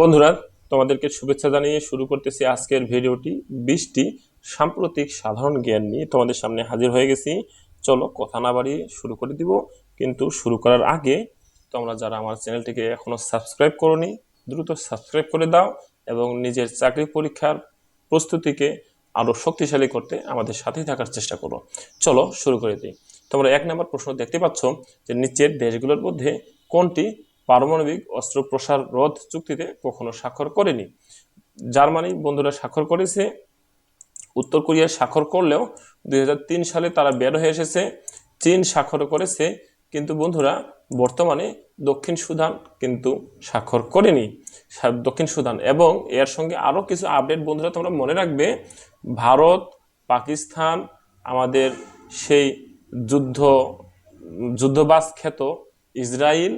বন্ধুরা, তোমাদেরকে শুভেচ্ছা জানিয়ে শুরু করতেছি আজকের ভিডিওটি। বিশটি সাম্প্রতিক সাধারণ জ্ঞান নিয়ে তোমাদের সামনে হাজির হয়ে গেছি। চলো কথা না বাড়িয়ে শুরু করে দিব। কিন্তু শুরু করার আগে তোমরা যারা আমার চ্যানেলটিকে এখনও সাবস্ক্রাইব করনি, দ্রুত সাবস্ক্রাইব করে দাও এবং নিজের চাকরি পরীক্ষার প্রস্তুতিকে আরও শক্তিশালী করতে আমাদের সাথেই থাকার চেষ্টা করো। চলো শুরু করে দিই। তোমরা এক নম্বর প্রশ্ন দেখতে পাচ্ছ যে নিচের দেশগুলোর মধ্যে কোনটি পারমাণবিক অস্ত্র প্রসার রোধ চুক্তিতে কখনো স্বাক্ষর করেনি। জার্মানি বন্ধুরা স্বাক্ষর করেছে। উত্তর কোরিয়া স্বাক্ষর করলেও দু হাজার তিন সালে তারা বের হয়ে এসেছে। চীন স্বাক্ষর করেছে, কিন্তু বন্ধুরা বর্তমানে দক্ষিণ সুদান কিন্তু স্বাক্ষর করেনি। দক্ষিণ সুদান এবং এর সঙ্গে আরও কিছু আপডেট বন্ধুরা তোমরা মনে রাখবে। ভারত, পাকিস্তান, আমাদের সেই যুদ্ধ যুদ্ধবাজ খ্যাত ইসরায়েল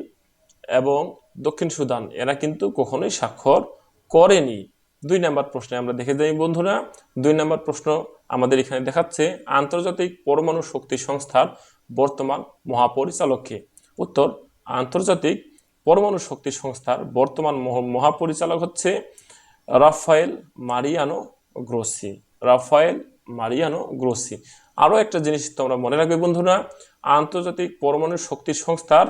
এবং দক্ষিণ সুদান, এরা কিন্তু কখনোই স্বাক্ষর করেনি। দুই নাম্বার প্রশ্নে আমরা দেখে যাই, বন্ধুরা। দুই নাম্বার প্রশ্ন আমাদের এখানে দেখাচ্ছে, আন্তর্জাতিক পরমাণু শক্তি সংস্থার বর্তমান মহাপরিচালককে। উত্তর, আন্তর্জাতিক পরমাণু শক্তি সংস্থার বর্তমান মহ- মহাপরিচালক হচ্ছে Rafael Mariano Grossi. Rafael Mariano Grossi. আরও একটা জিনিস তোমরা মনে রাখবে, বন্ধুরা। আন্তর্জাতিক পরমাণু শক্তি সংস্থার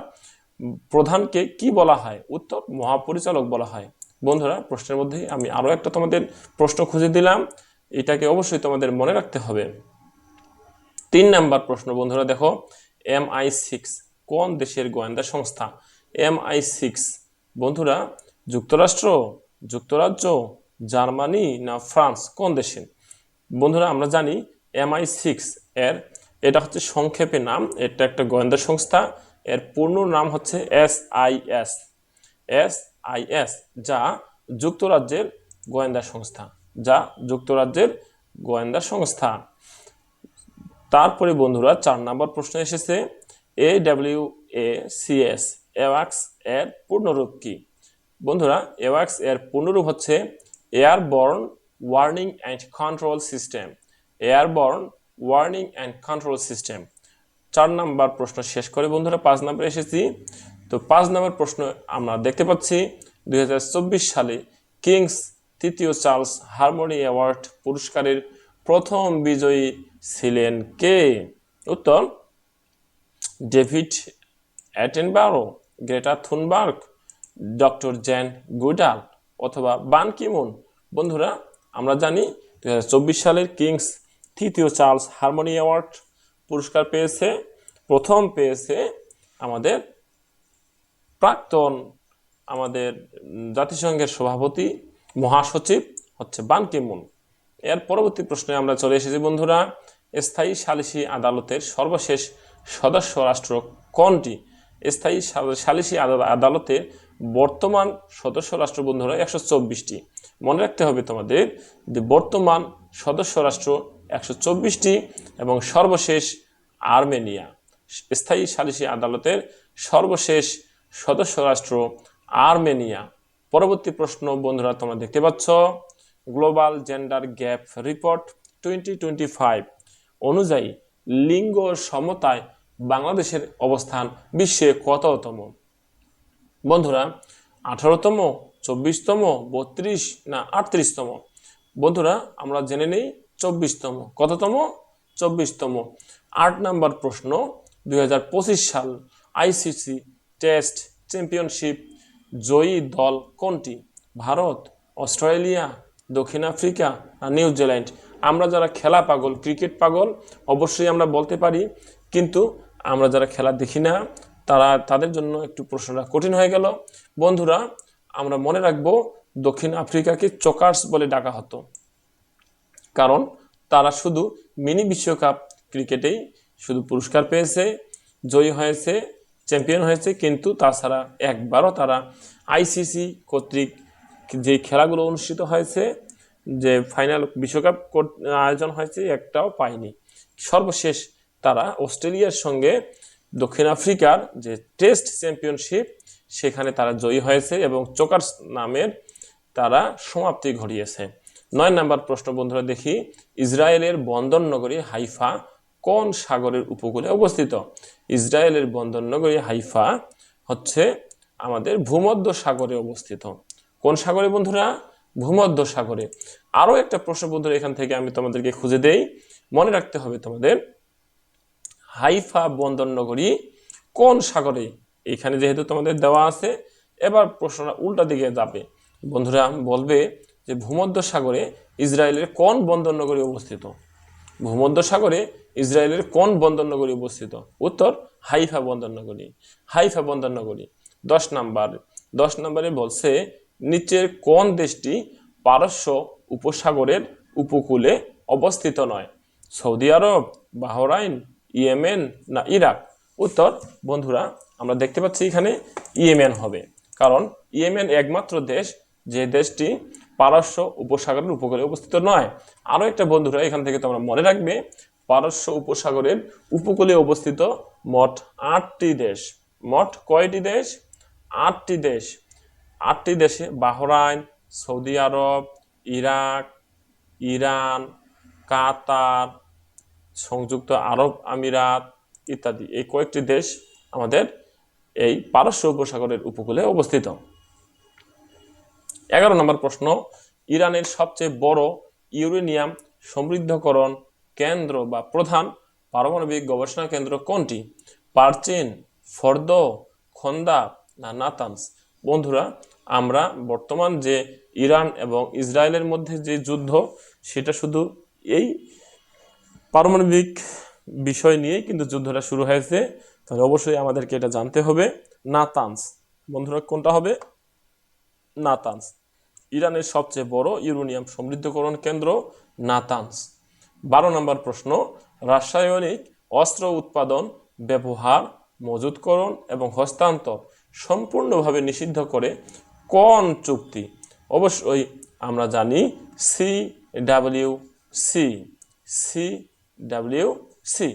প্রধানকে কি বলা হয়? উত্তর মহাপরিচালক বলা হয়। বন্ধুরা, প্রশ্নের মধ্যে আমি আরও একটা তোমাদের প্রশ্ন খুঁজে দিলাম। এটাকে অবশ্যই তোমাদের মনে রাখতে হবে। তিন নাম্বার প্রশ্ন, বন্ধুরা, দেখো। এম আই সিক্স কোন দেশের গোয়েন্দা সংস্থা? এম আই সিক্স বন্ধুরা, যুক্তরাষ্ট্র, যুক্তরাজ্য, জার্মানি না ফ্রান্স? কোন দেশে? বন্ধুরা, আমরা জানি এমআই সিক্স এর, এটা হচ্ছে সংক্ষেপে নাম, এটা একটা গোয়েন্দা সংস্থা। এর পূর্ণ নাম হচ্ছে S I S. S I S যা যুক্তরাজ্যের গোয়েন্দা সংস্থা। যা যুক্তরাজ্যের গোয়েন্দা সংস্থা। তারপরে বন্ধুরা চার নম্বর প্রশ্ন এসেছে, A W A C S এওয়াক্স এর পূর্ণরূপ কি? বন্ধুরা এওয়াক্স এর পূর্ণরূপ হচ্ছে airborne warning and control system. Airborne warning and control system. চার নাম্বার প্রশ্ন শেষ করে বন্ধুরা, পাঁচ নাম্বার এসেছি। তো পাঁচ নাম্বার প্রশ্ন আমরা দেখতে পাচ্ছি, দুই হাজার চব্বিশ সালে কিংস তৃতীয় চার্লস হারমোনি অ্যাওয়ার্ড পুরস্কারের প্রথম বিজয়ী ছিলেন কে? উত্তর, David Attenborough, Greta Thunberg, doctor Jane Goodall অথবা বান কিমুন। বন্ধুরা, আমরা জানি দু হাজার চব্বিশ সালের কিংস তৃতীয় চার্লস হারমোনি অ্যাওয়ার্ড পুরস্কার পেয়েছে, প্রথম পেয়েছে আমাদের প্রাক্তন আমাদের জাতিসংঘের সভাপতি, মহাসচিব হচ্ছে বান কিমুন। এর পরবর্তী প্রশ্নে আমরা চলে এসেছি বন্ধুরা, স্থায়ী সালিসি আদালতের সর্বশেষ সদস্য রাষ্ট্র কোনটি? স্থায়ী সালিসি আদা- আদালতের বর্তমান সদস্য রাষ্ট্র বন্ধুরা একশো চব্বিশটি। মনে রাখতে হবে তোমাদের যে বর্তমান সদস্য রাষ্ট্র একশো চব্বিশটি এবং সর্বশেষ আর্মেনিয়া। স্থায়ী সালিসি আদালতের সর্বশেষ সদস্য রাষ্ট্র আর্মেনিয়া। পরবর্তী প্রশ্ন, বন্ধুরা, তোমরা দেখতে পাচ্ছ। Global gender gap report twenty twenty five অনুযায়ী লিঙ্গ সমতায় বাংলাদেশের অবস্থান বিশ্বে কততম? বন্ধুরা, আঠারোতম, চব্বিশতম, বত্রিশ না আটত্রিশতম? বন্ধুরা, আমরা জেনে নেই চব্বিশতম। কততম? চব্বিশতম। আট নাম্বার প্রশ্ন, দুই হাজার পঁচিশ সাল আইসিসি টেস্ট চ্যাম্পিয়নশিপ জয়ী দল কোনটি? ভারত, অস্ট্রেলিয়া, দক্ষিণ আফ্রিকা আর নিউজিল্যান্ড আমরা যারা খেলা পাগল, ক্রিকেট পাগল, অবশ্যই আমরা বলতে পারি, কিন্তু আমরা যারা খেলা দেখি না, তারা তাদের জন্য একটু প্রশ্নটা কঠিন হয়ে গেল। বন্ধুরা, আমরা মনে রাখব, দক্ষিণ আফ্রিকাকে চকার্স বলে ডাকা হতো। কারণ তারা শুধু মিনি বিশ্বকাপ ক্রিকেটেই শুধু পুরস্কার পেয়েছে, জয়ী হয়েছে, চ্যাম্পিয়ন হয়েছে, কিন্তু তাছাড়া একবারও তারা আইসিসি কর্তৃক যে খেলাগুলো অনুষ্ঠিত হয়েছে, যে ফাইনাল বিশ্বকাপ আয়োজন হয়েছে, একটাও পায়নি। সর্বশেষ তারা অস্ট্রেলিয়ার সঙ্গে দক্ষিণ আফ্রিকার যে টেস্ট চ্যাম্পিয়নশিপ, সেখানে তারা জয়ী হয়েছে এবং চোকার্স নামের তারা সমাপ্তি ঘটিয়েছে। নয় নাম্বার প্রশ্ন বন্ধুরা দেখি, ইসরায়েলের বন্দর নগরী হাইফা কোন সাগরের উপকূলে অবস্থিত? ইসরায়েলের বন্দর নগরী হাইফা হচ্ছে আমাদের ভূমধ্য সাগরে অবস্থিত। কোন সাগরে বন্ধুরা? ভূমধ্য সাগরে। আরও একটা প্রশ্ন বন্ধুরা এখান থেকে আমি তোমাদেরকে খুঁজে দেই। মনে রাখতে হবে তোমাদের, হাইফা বন্দর নগরী কোন সাগরে? এখানে যেহেতু তোমাদের দেওয়া আছে, এবার প্রশ্নটা উল্টা দিকে যাবে। বন্ধুরা বলবে যে ভূমধ্য সাগরে ইসরায়েলের কোন বন্দর নগরী অবস্থিত? ভূমধ্য সাগরে ইসরায়েলের কোন বন্দর নগরী অবস্থিত? উত্তর, হাইফা বন্দর নগরী হাইফা বন্দর নগরী দশ নাম্বার। দশ নম্বরে বলছে, নিচের কোন দেশটি পারস্য উপসাগরের উপকূলে অবস্থিত নয়? সৌদি আরব, বাহরাইন, ইয়েমেন না ইরাক? উত্তর, বন্ধুরা, আমরা দেখতে পাচ্ছি এখানে ইয়েমেন হবে। কারণ ইয়েমেন একমাত্র দেশ যে দেশটি পারস্য উপসাগরের উপকূলে অবস্থিত নয়। আরও একটা বন্ধুরা, এখান থেকে তোমরা মনে রাখবে, পারস্য উপসাগরের উপকূলে অবস্থিত মোট আটটি দেশ। মোট কয়টি দেশ? আটটি দেশ। আটটি দেশে Bahrain, Saudi Arab, Iraq, Iran, Qatar, সংযুক্ত আরব আমিরাত ইত্যাদি। এই কয়েকটি দেশ আমাদের এই পারস্য উপসাগরের উপকূলে অবস্থিত। এগারো নম্বর প্রশ্ন, ইরানের সবচেয়ে বড় ইউরেনিয়াম সমৃদ্ধকরণ কেন্দ্র বা প্রধান পারমাণবিক গবেষণা কেন্দ্র কোনটি? পারচিন, ফর্দ, খন্দা না নাতানস? বন্ধুরা, আমরা বর্তমান যে ইরান এবং ইসরায়েলের মধ্যে যে যুদ্ধ, সেটা শুধু এই পারমাণবিক বিষয় নিয়েই কিন্তু যুদ্ধটা শুরু হয়েছে। তাহলে অবশ্যই আমাদেরকে এটা জানতে হবে। নাতানস। বন্ধুরা, কোনটা হবে? নাতানস। ইরানের সবচেয়ে বড় ইউরেনিয়াম সমৃদ্ধকরণ কেন্দ্র নাতানস। বারো নম্বর প্রশ্ন, রাসায়নিক অস্ত্র উৎপাদন, ব্যবহার, মজুতকরণ এবং হস্তান্তর সম্পূর্ণভাবে নিষিদ্ধ করে কোন চুক্তি? অবশ্যই আমরা জানি C W C. C W C.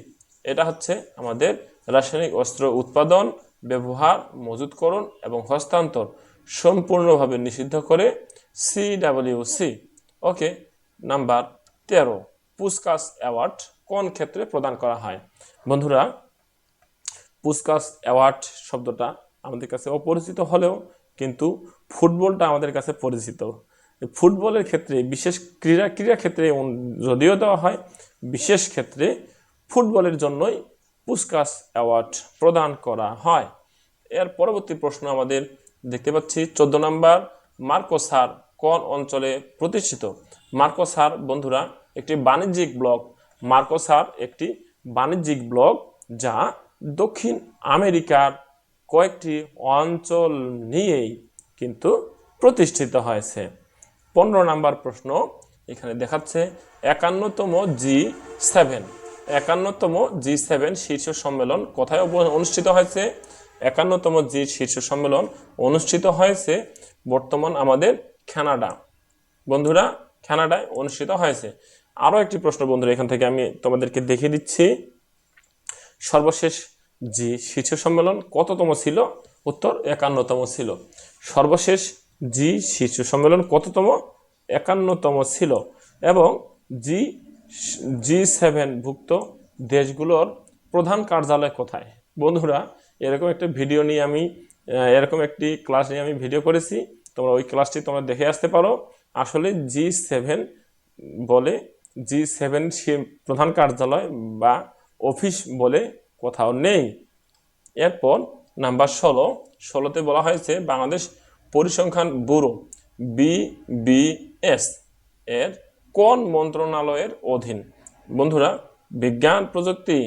এটা হচ্ছে আমাদের রাসায়নিক অস্ত্র উৎপাদন, ব্যবহার, মজুতকরণ এবং হস্তান্তর। সম্পূর্ণভাবে নিষিদ্ধ করে সি সি ওকে নাম্বার তেরো পুস্কাস অ্যাওয়ার্ড কোন ক্ষেত্রে প্রদান করা হয়? বন্ধুরা পুস্কাস অ্যাওয়ার্ড শব্দটা আমাদের কাছে অপরিচিত হলেও কিন্তু ফুটবলটা আমাদের কাছে পরিচিত। ফুটবলের ক্ষেত্রে, বিশেষ ক্রীড়া ক্রীড়া ক্ষেত্রে যদিও দেওয়া হয়, বিশেষ ক্ষেত্রে ফুটবলের জন্যই পুস্কাস অ্যাওয়ার্ড প্রদান করা হয়। এর পরবর্তী প্রশ্ন আমাদের দেখতে পাচ্ছি চোদ্দ নম্বর মার্কোসার কোন অঞ্চলে প্রতিষ্ঠিত? মার্কোসার বন্ধুরা, একটি বাণিজ্যিক ব্লক। মার্কোসার একটি বাণিজ্যিক ব্লক যা দক্ষিণ আমেরিকার কয়েকটি অঞ্চল নিয়েই কিন্তু প্রতিষ্ঠিত হয়েছে। পনেরো নাম্বার প্রশ্ন এখানে দেখাচ্ছে একান্নতম জি সেভেন। একান্নতম জি সেভেন শীর্ষ সম্মেলন কোথায় অনুষ্ঠিত হয়েছে? একান্নতম জি শীর্ষ সম্মেলন অনুষ্ঠিত হয়েছে বর্তমান আমাদের কানাডা বন্ধুরা কানাডায় অনুষ্ঠিত হয়েছে। আরও একটি প্রশ্ন বন্ধুরা, এখান থেকে আমি তোমাদেরকে দেখিয়ে দিচ্ছি। সর্বশেষ জি শীর্ষ সম্মেলন কততম ছিল? উত্তর, একান্নতম ছিল। সর্বশেষ জি শীর্ষ সম্মেলন কততম? একান্নতম ছিল। এবং জি জি সেভেন ভুক্ত দেশগুলোর প্রধান কার্যালয় কোথায়? বন্ধুরা এরকম একটা ভিডিও নিয়ে আমি এরকম একটি ক্লাস নিয়ে আমি ভিডিও করেছি। তোমরা ওই ক্লাসটি তোমরা দেখে আসতে পারো। আসলে জি সেভেন বলে জি সেভেন সে প্রধান কার্যালয় বা অফিস বলে কোথাও নেই। এরপর নাম্বার ষোলো, ষোলোতে বলা হয়েছে বাংলাদেশ পরিসংখ্যান ব্যুরো বিবিএস এর কোন মন্ত্রণালয়ের অধীন? বন্ধুরা, বিজ্ঞান, প্রযুক্তি,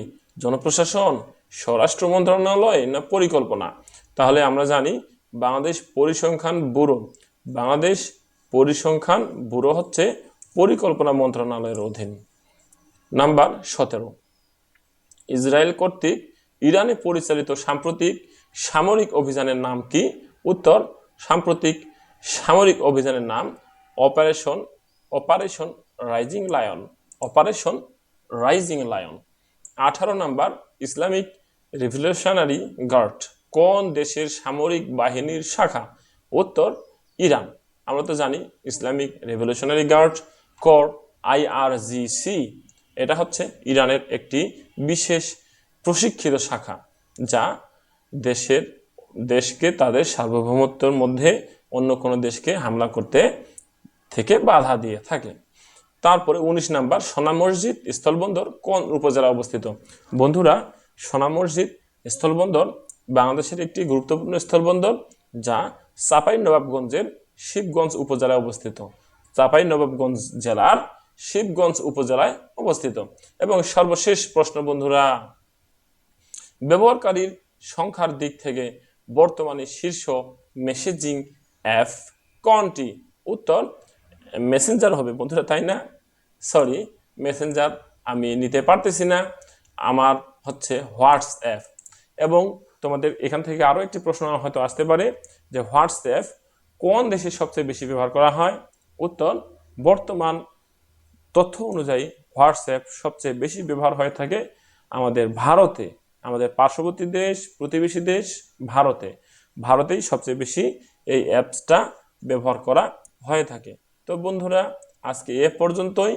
জনপ্রশাসন স্বরাষ্ট্র মন্ত্রণালয় না পরিকল্পনা? তাহলে আমরা জানি বাংলাদেশ পরিসংখ্যান ব্যুরো। বাংলাদেশ পরিসংখ্যান ব্যুরো হচ্ছে পরিকল্পনা মন্ত্রণালয়ের অধীন। নাম্বার সতেরো। ইসরায়েল কর্তৃক ইরানে পরিচালিত সাম্প্রতিক সামরিক অভিযানের নাম কি? উত্তর, সাম্প্রতিক সামরিক অভিযানের নাম operation operation rising lion. Operation rising lion. আঠারো নাম্বার ইসলামিক রিভলিউশনারি গার্ড কোন দেশের সামরিক বাহিনীর শাখা? উত্তর, ইরান। আমরা তো জানি Islamic revolutionary guard corps IRGC এটা হচ্ছে ইরানের একটি বিশেষ প্রশিক্ষিত শাখা, যা দেশের, দেশকে তাদের সার্বভৌমত্বের মধ্যে অন্য কোনো দেশকে হামলা করতে থেকে বাধা দিয়ে থাকে। তারপরে উনিশ নাম্বার সোনা মসজিদ, স্থলবন্দর কোন উপজেলা অবস্থিত? বন্ধুরা সোনা মসজিদ, স্থলবন্দর বাংলাদেশের একটি গুরুত্বপূর্ণ স্থলবন্দর যা চাপাই নবাবগঞ্জের শিবগঞ্জ উপজেলায় অবস্থিত। চাপাই নবাবগঞ্জ জেলার শিবগঞ্জ উপজেলায় অবস্থিত। এবং সর্বশেষ প্রশ্ন, বন্ধুরা, ব্যবহারকারীর সংখ্যার দিক থেকে বর্তমানে শীর্ষ মেসেজিং অ্যাপ কোনটি? উত্তর মেসেঞ্জার হবে, বন্ধুরা, তাই না? সরি মেসেঞ্জার আমি নিতে পারতেছি না। আমার হচ্ছে হোয়াটসঅ্যাপ। এবং তোমাদের এখান থেকে আরও একটি প্রশ্ন হয়তো আসতে পারে যে হোয়াটসঅ্যাপ কোন দেশে সবচেয়ে বেশি ব্যবহার করা হয়? উত্তর, বর্তমান তথ্য অনুযায়ী হোয়াটসঅ্যাপ সবচেয়ে বেশি ব্যবহার হয়ে থাকে আমাদের ভারতে। আমাদের পার্শ্ববর্তী দেশ, প্রতিবেশী দেশ, ভারতে। ভারতেই সবচেয়ে বেশি এই অ্যাপসটা ব্যবহার করা হয়ে থাকে। তো বন্ধুরা, আজকে এ পর্যন্তই।